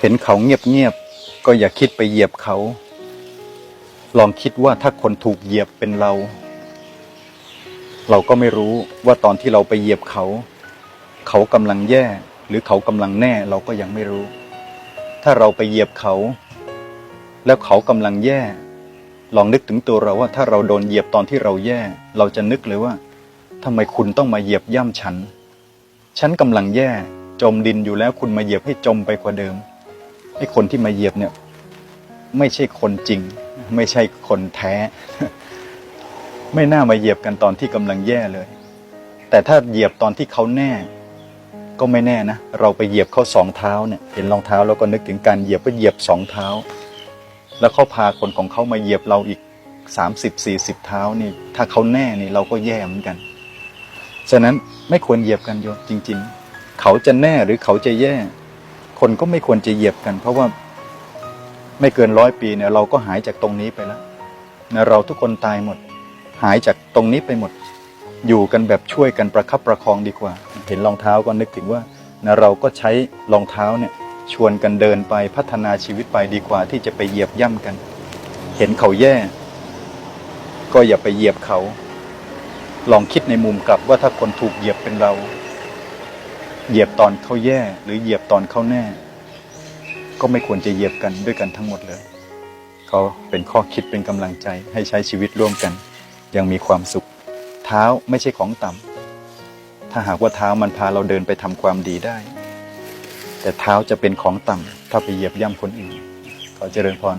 เห็นเขาเงียบๆก็อย่าคิดไปเหยียบเขา ลองคิดว่าถ้าคนถูกเหยียบเป็นเรา เราก็ไม่รู้ว่าตอนที่เราไปเหยียบเขา เขากำลังแย่ หรือเขากำลังแน่เราก็ยังไม่รู้ ถ้าเราไปเหยียบเขา แล้วเขากำลังแย่ ลองนึกถึงตัวเราว่าถ้าเราโดนเหยียบตอนที่เราแย่ เราจะนึกเลยว่าทำไมคุณต้องมาเหยียบย่ำฉัน ฉันกำลังแย่ จมดินอยู่แล้วคุณมาเหยียบให้จมไปกว่าเดิม ไอ้คนที่มาเหยียบเนี่ย ไม่ใช่คนจริง ไม่ใช่คนแท้ ไม่น่ามาเหยียบกันตอนที่กำลังแย่เลย แต่ถ้าเหยียบตอนที่เขาแน่ ก็ไม่แน่นะเราไปเหยียบเขาสองเท้าเนี่ยเห็นรองเท้าแล้วก็นึกถึงการเหยียบก็เหยียบสองเท้า แล้วเขาพาคนของเขามาเหยียบเราอีกสามสิบสี่สิบเท้านี่ ถ้าเขาแน่นี่เราก็แย่เหมือนกัน ฉะนั้นไม่ควรเหยียบกันโยจริง ๆ เขาจะแน่หรือเขาจะแย่ คนก็ไม่ควรจะเหยียบกัน เพราะว่าไม่เกินร้อยปีเนี่ยเราก็หายจากตรงนี้ไปแล้วนะเราทุกคนตายหมด หายจากตรงนี้ไปหมด อยู่กันแบบช่วยกันประคับประคองดีกว่า เห็นรองเท้าก็นึกถึงว่านะเราก็ใช้รองเท้าเนี่ยชวนกันเดินไปพัฒนาชีวิตไปดีกว่าที่จะไปเหยียบย่ำกัน เห็นเขาแย่ ก็อย่าไปเหยียบเขา ลองคิดในมุมกลับว่าถ้าคนถูกเหยียบเป็นเรา เหยียบตอนเขาแย่ หรือเหยียบตอนเขาแน่ ก็ไม่ควรจะเหยียบกันด้วยกันทั้งหมดเลย เขาเป็นข้อคิดเป็นกำลังใจให้ใช้ชีวิตร่วมกัน ยังมีความสุข เท้าไม่ใช่ของต่ำถ้าหากว่าเท้ามันพาเราเดินไปทำความดีได้ แต่เท้าจะเป็นของต่ำถ้าไปเหยียบย่ำคนอื่นขอเจริญพร